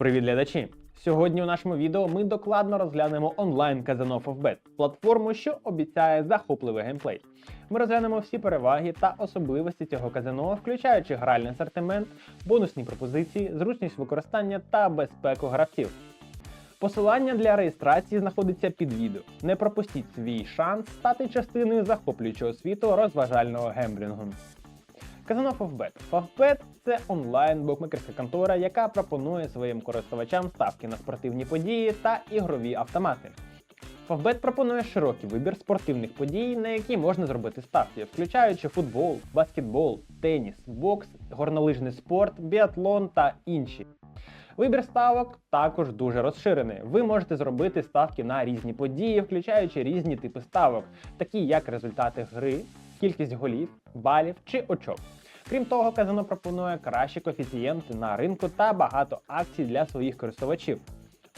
Привіт, глядачі! Сьогодні у нашому відео ми докладно розглянемо онлайн казино FFBet, платформу, що обіцяє захопливий геймплей. Ми розглянемо всі переваги та особливості цього казино, включаючи гральний асортимент, бонусні пропозиції, зручність використання та безпеку гравців. Посилання для реєстрації знаходиться під відео. Не пропустіть свій шанс стати частиною захоплюючого світу розважального гемблінгу. Казино Фавбет. Фавбет це онлайн букмекерська контора, яка пропонує своїм користувачам ставки на спортивні події та ігрові автомати. Фавбет пропонує широкий вибір спортивних подій, на які можна зробити ставки, включаючи футбол, баскетбол, теніс, бокс, горнолижний спорт, біатлон та інші. Вибір ставок також дуже розширений. Ви можете зробити ставки на різні події, включаючи різні типи ставок, такі як результати гри, кількість голів, балів чи очок. Крім того, казино пропонує кращі коефіцієнти на ринку та багато акцій для своїх користувачів.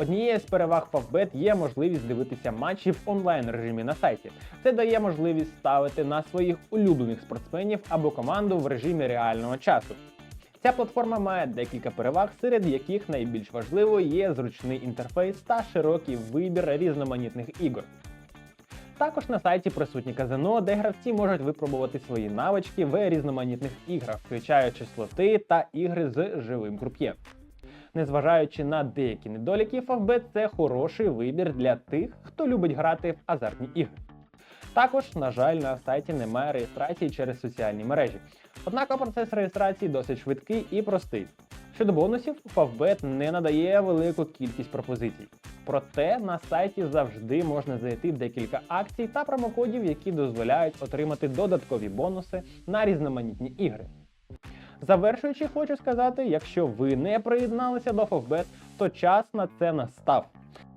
Однією з переваг Favbet є можливість дивитися матчі в онлайн режимі на сайті. Це дає можливість ставити на своїх улюблених спортсменів або команду в режимі реального часу. Ця платформа має декілька переваг, серед яких найбільш важливою є зручний інтерфейс та широкий вибір різноманітних ігор. Також на сайті присутні казино, де гравці можуть випробувати свої навички в різноманітних іграх, включаючи слоти та ігри з живим круп'є. Незважаючи на деякі недоліки, Favbet – це хороший вибір для тих, хто любить грати в азартні ігри. Також, на жаль, на сайті немає реєстрації через соціальні мережі. Однак процес реєстрації досить швидкий і простий. Щодо бонусів, Favbet не надає велику кількість пропозицій. Проте на сайті завжди можна знайти декілька акцій та промокодів, які дозволяють отримати додаткові бонуси на різноманітні ігри. Завершуючи, хочу сказати, якщо ви не приєдналися до Favbet, то час на це настав.